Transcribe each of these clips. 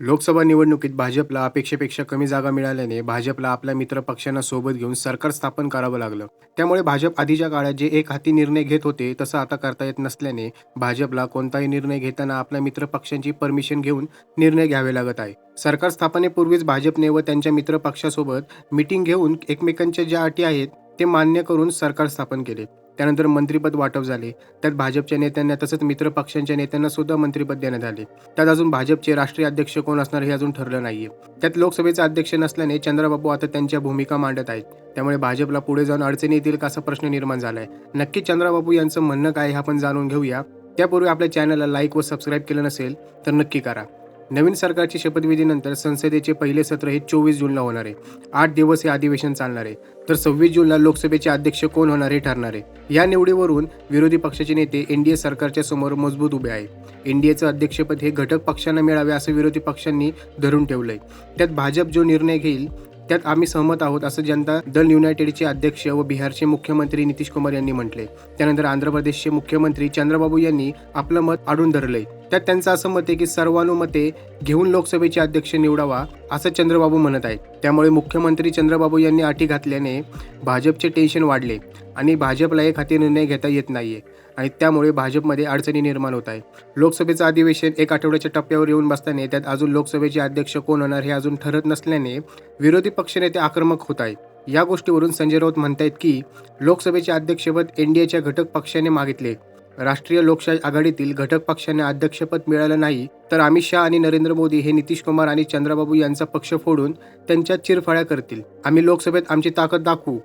लोकसभा निवडणुकीत भाजपला अपेक्षेपेक्षा कमी जागा मिळाल्याने भाजपला आपल्या मित्र पक्षांना सोबत घेऊन सरकार स्थापन करावं लागलं. त्यामुळे भाजप आधीच्या काळात जे एक हाती निर्णय घेत होते तसं आता करता येत नसल्याने भाजपला कोणताही निर्णय घेताना आपल्या मित्र पक्षांची परमिशन घेऊन निर्णय घ्यावे लागत आहे. सरकार स्थापनेपूर्वीच भाजपने व त्यांच्या मित्र पक्षासोबत मिटिंग घेऊन एकमेकांच्या ज्या अटी आहेत ते मान्य करून सरकार स्थापन केले. त्यानंतर मंत्रिपद वाटप झाले. त्यात भाजपच्या नेत्यांना तसंच मित्र पक्षांच्या नेत्यांना सुद्धा मंत्रिपद देण्यात आले. त्यात अजून भाजपचे राष्ट्रीय अध्यक्ष कोण असणार हे अजून ठरलं नाहीये. त्यात लोकसभेचे अध्यक्ष नसल्याने चंद्रबाबू आता त्यांच्या भूमिका मांडत आहेत. त्यामुळे भाजपला पुढे जाऊन अडचणी येतील का असा प्रश्न निर्माण झालाय. नक्की चंद्राबाबू यांचं म्हणणं काय हे आपण जाणून घेऊया. त्यापूर्वी आपल्या चॅनलला लाईक व सबस्क्राईब केलं नसेल तर नक्की करा. नवीन सरकारची शपथविधीनंतर संसदेचे पहिले सत्र हे चोवीस जूनला होणार आहे. आठ दिवस हे अधिवेशन चालणार आहे. तर सव्वीस जूनला लोकसभेचे अध्यक्ष कोण होणार हे ठरणार आहे. या निवडीवरून विरोधी पक्षाचे नेते एनडीए सरकारच्या समोर मजबूत उभे आहे. एनडीएचं अध्यक्षपद हे घटक पक्षांना मिळावे असं विरोधी पक्षांनी धरून ठेवलंय. त्यात भाजप जो निर्णय घेईल त्यात आम्ही सहमत आहोत असं जनता दल युनायटेडचे अध्यक्ष व बिहारचे मुख्यमंत्री नितीश कुमार यांनी म्हटले त्यानंतर आंध्र प्रदेशचे मुख्यमंत्री चंद्रबाबू यांनी आपलं मत आडून धरलंय. त्यात त्यांचं असं मत आहे की सर्वानुमते घेऊन लोकसभेचे अध्यक्ष निवडावा असं चंद्रबाबू म्हणत आहेत. त्यामुळे मुख्यमंत्री चंद्रबाबू यांनी अटी घातल्याने भाजपचे टेन्शन वाढले आणि भाजपला एक हाती निर्णय घेता येत नाहीये आणि त्यामुळे भाजपमध्ये अडचणी निर्माण होत आहे लोकसभेचं अधिवेशन एक आठवड्याच्या टप्प्यावर येऊन बसताना त्यात अजून लोकसभेचे अध्यक्ष कोण होणार हे अजून ठरत नसल्याने विरोधी पक्षनेते आक्रमक होत आहेत. या गोष्टीवरून संजय राऊत म्हणतायत की लोकसभेचे अध्यक्षपद एनडीएच्या घटक पक्षाने मागितले. राष्ट्रीय लोकशाही आघाडीतील घटक पक्षाने अध्यक्षपद मिळालं नाही तर अमित शहा आणि नरेंद्र मोदी हे नितीश कुमार आणि चंद्रबाबू यांचा पक्ष फोडून त्यांच्या चिरफाळ्या करतील. आम्ही लोकसभेत आमची ताकद दाखवू.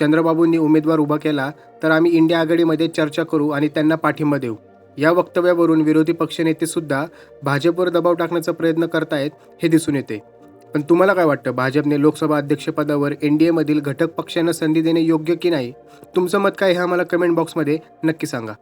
चंद्रबाबूंनी उमेदवार उभा केला तर आम्ही इंडिया आघाडीमध्ये चर्चा करू आणि त्यांना पाठिंबा देऊ. या वक्तव्यावरून विरोधी पक्षनेते सुद्धा भाजपवर दबाव टाकण्याचा प्रयत्न करतायत हे दिसून येते. पण तुम्हाला काय वाटतं भाजपने लोकसभा अध्यक्षपदावर एन डी एमधील घटक पक्षांना संधी देणे योग्य की नाही? तुमचं मत काय हे आम्हाला कमेंट बॉक्समध्ये नक्की सांगा.